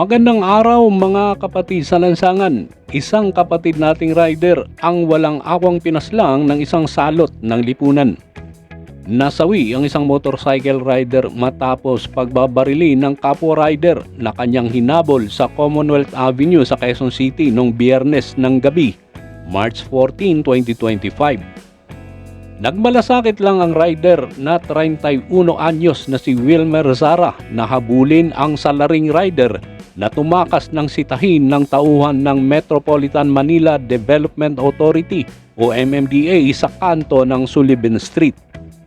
Magandang araw mga kapatid sa lansangan. Isang kapatid nating rider ang walang awang pinaslang ng isang salot ng lipunan. Nasawi ang isang motorcycle rider matapos pagbabarili ng kapwa rider na kanyang hinabol sa Commonwealth Avenue sa Quezon City noong biyernes ng gabi, March 14, 2025. Nagmalasakit lang ang rider na 31 anyos na si Wilmer Zara na habulin ang salaring rider na tumakas ng sitahin ng tauhan ng Metropolitan Manila Development Authority o MMDA sa kanto ng Sullivan Street.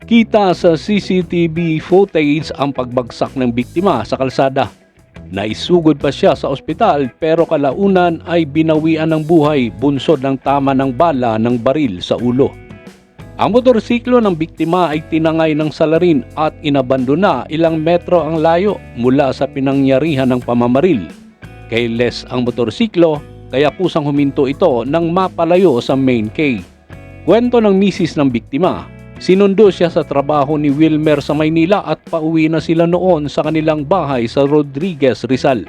Kita sa CCTV footage ang pagbagsak ng biktima sa kalsada. Naisugod pa siya sa ospital pero kalaunan ay binawian ng buhay bunsod ng tama ng bala ng baril sa ulo. Ang motorsiklo ng biktima ay tinangay ng salarin at inabandona ilang metro ang layo mula sa pinangyarihan ng pamamaril. Keyless ang motorsiklo kaya kusang huminto ito nang mapalayo sa main K. Kwento ng misis ng biktima, sinundo siya sa trabaho ni Wilmer sa Maynila at pauwi na sila noon sa kanilang bahay sa Rodriguez, Rizal.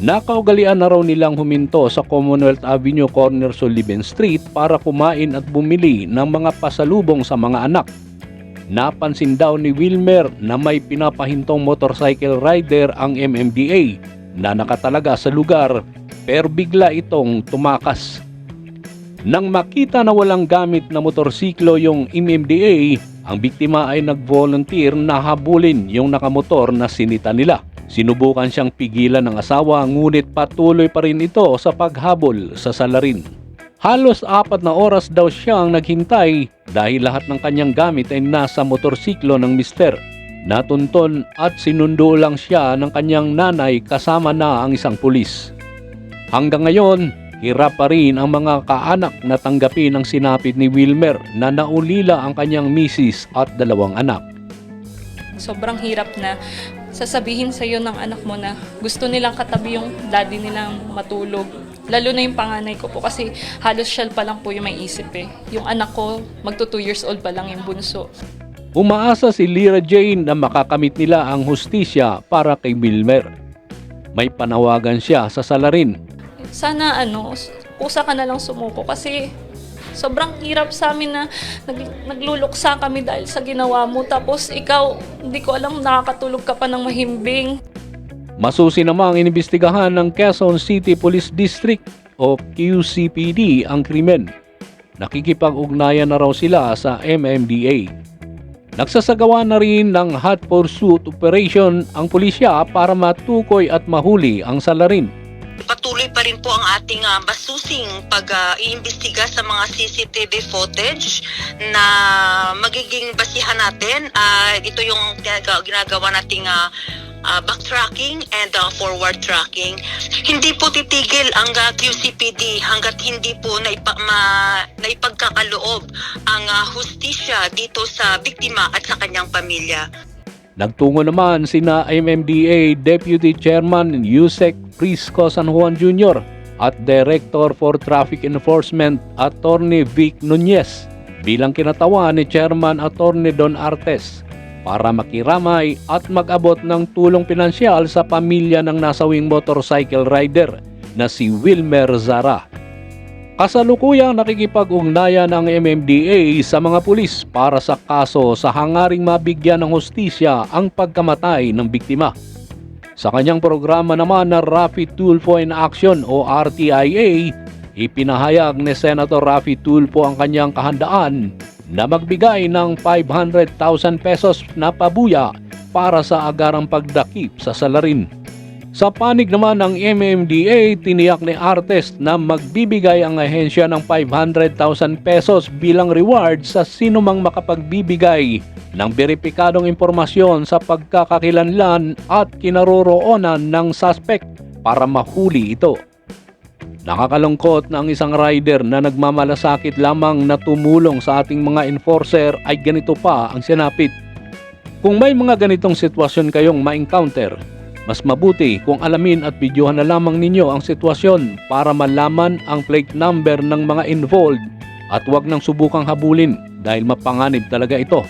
Nakaugalian na raw nilang huminto sa Commonwealth Avenue corner Sullivan Street para kumain at bumili ng mga pasalubong sa mga anak. Napansin daw ni Wilmer na may pinapahintong motorcycle rider ang MMDA na nakatalaga sa lugar pero bigla itong tumakas. Nang makita na walang gamit na motorsiklo yung MMDA, ang biktima ay nag-volunteer na habulin yung nakamotor na sinita nila. Sinubukan siyang pigilan ng asawa ngunit patuloy pa rin ito sa paghabol sa salarin. Halos apat na oras daw siyang naghintay dahil lahat ng kanyang gamit ay nasa motorsiklo ng mister. Natunton at sinundo lang siya ng kanyang nanay kasama na ang isang pulis. Hanggang ngayon, hirap pa rin ang mga kaanak na tanggapin ang sinapit ni Wilmer na naulila ang kanyang misis at dalawang anak. sobrang hirap na sasabihin sa iyo ng anak mo na gusto nilang katabi yung daddy nilang matulog. Lalo na yung panganay ko po kasi halos siya pa lang po yung may isip eh. Yung anak ko, magto 2 years old pa lang yung bunso. Umaasa si Lyra Jane na makakamit nila ang hustisya para kay Wilmer. May panawagan siya sa salarin Sana ano, kusa ka na lang sumuko kasi sobrang hirap sa amin na nag, nagluluksa kami dahil sa ginawa mo. Tapos ikaw, hindi ko alam, nakakatulog ka pa ng mahimbing. Masusi namang inimbestigahan ng Quezon City Police District o QCPD ang krimen. Nakikipag-ugnayan na raw sila sa MMDA. Nagsasagawa na rin ng hot pursuit operation ang pulisya para matukoy at mahuli ang salarin. Patuloy pa rin po ang ating uh, masusing pag-iimbestiga sa mga CCTV footage na magiging basihan natin. Ah, ito yung ginagawa, nating ah, ah, backtracking and ah, forward tracking. Hindi po titigil ang ah, QCPD hanggat hindi po naipa, ma, naipagkakaloob ang ah, hustisya dito sa biktima at sa kanyang pamilya. Nagtungo naman sina MMDA Deputy Chairman Yusek Prisco San Juan Jr. at Director for Traffic Enforcement Attorney Vic Nunez bilang kinatawan ni Chairman Attorney Don Artes para makiramay at mag-abot ng tulong pinansyal sa pamilya ng nasawing motorcycle rider na si Wilmer Zara. Kasalukuyang nakikipag-ugnayan ang MMDA sa mga pulis para sa kaso sa hangaring mabigyan ng hustisya ang pagkamatay ng biktima. Sa kanyang programa naman na Rapid Tulfo in Action o RTIA, ipinahayag ni Senator Rafi Tulfo ang kanyang kahandaan na magbigay ng 500,000 pesos na pabuya para sa agarang pagdakip sa salarin. Sa panig naman ng MMDA, tiniyak ni Artes na magbibigay ang ahensya ng 500,000 pesos bilang reward sa sinumang makapagbibigay ng beripikadong impormasyon sa pagkakakilanlan at kinaroroonan ng suspect para mahuli ito. Nakakalungkot na ang isang rider na nagmamalasakit lamang na tumulong sa ating mga enforcer ay ganito pa ang sinapit. Kung may mga ganitong sitwasyon kayong ma-encounter, mas mabuti kung alamin at videohan na lamang ninyo ang sitwasyon para malaman ang plate number ng mga involved at huwag nang subukang habulin dahil mapanganib talaga ito.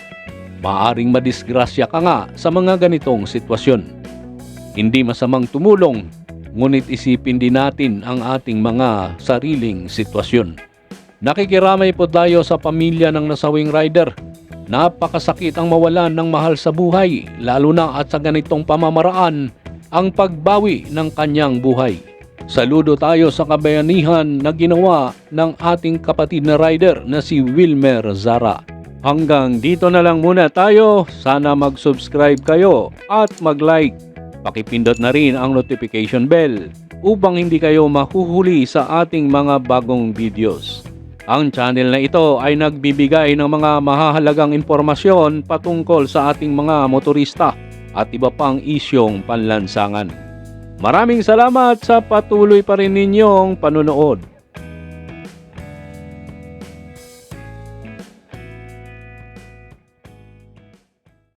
Maaring madisgrasya ka nga sa mga ganitong sitwasyon. Hindi masamang tumulong ngunit isipin din natin ang ating mga sariling sitwasyon. Nakikiramay po tayo sa pamilya ng nasawing rider. Napakasakit ang mawalan ng mahal sa buhay, lalo na at sa ganitong pamamaraan ang pagbawi ng kanyang buhay. Saludo tayo sa kabayanihan na ginawa ng ating kapatid na rider na si Wilmer Zara. Hanggang dito na lang muna tayo. Sana mag-subscribe kayo at mag-like. Pakipindot na rin ang notification bell upang hindi kayo mahuhuli sa ating mga bagong videos. Ang channel na ito ay nagbibigay ng mga mahahalagang impormasyon patungkol sa ating mga motorista at iba pang isyong panlansangan. Maraming salamat sa patuloy pa rin ninyong panunood.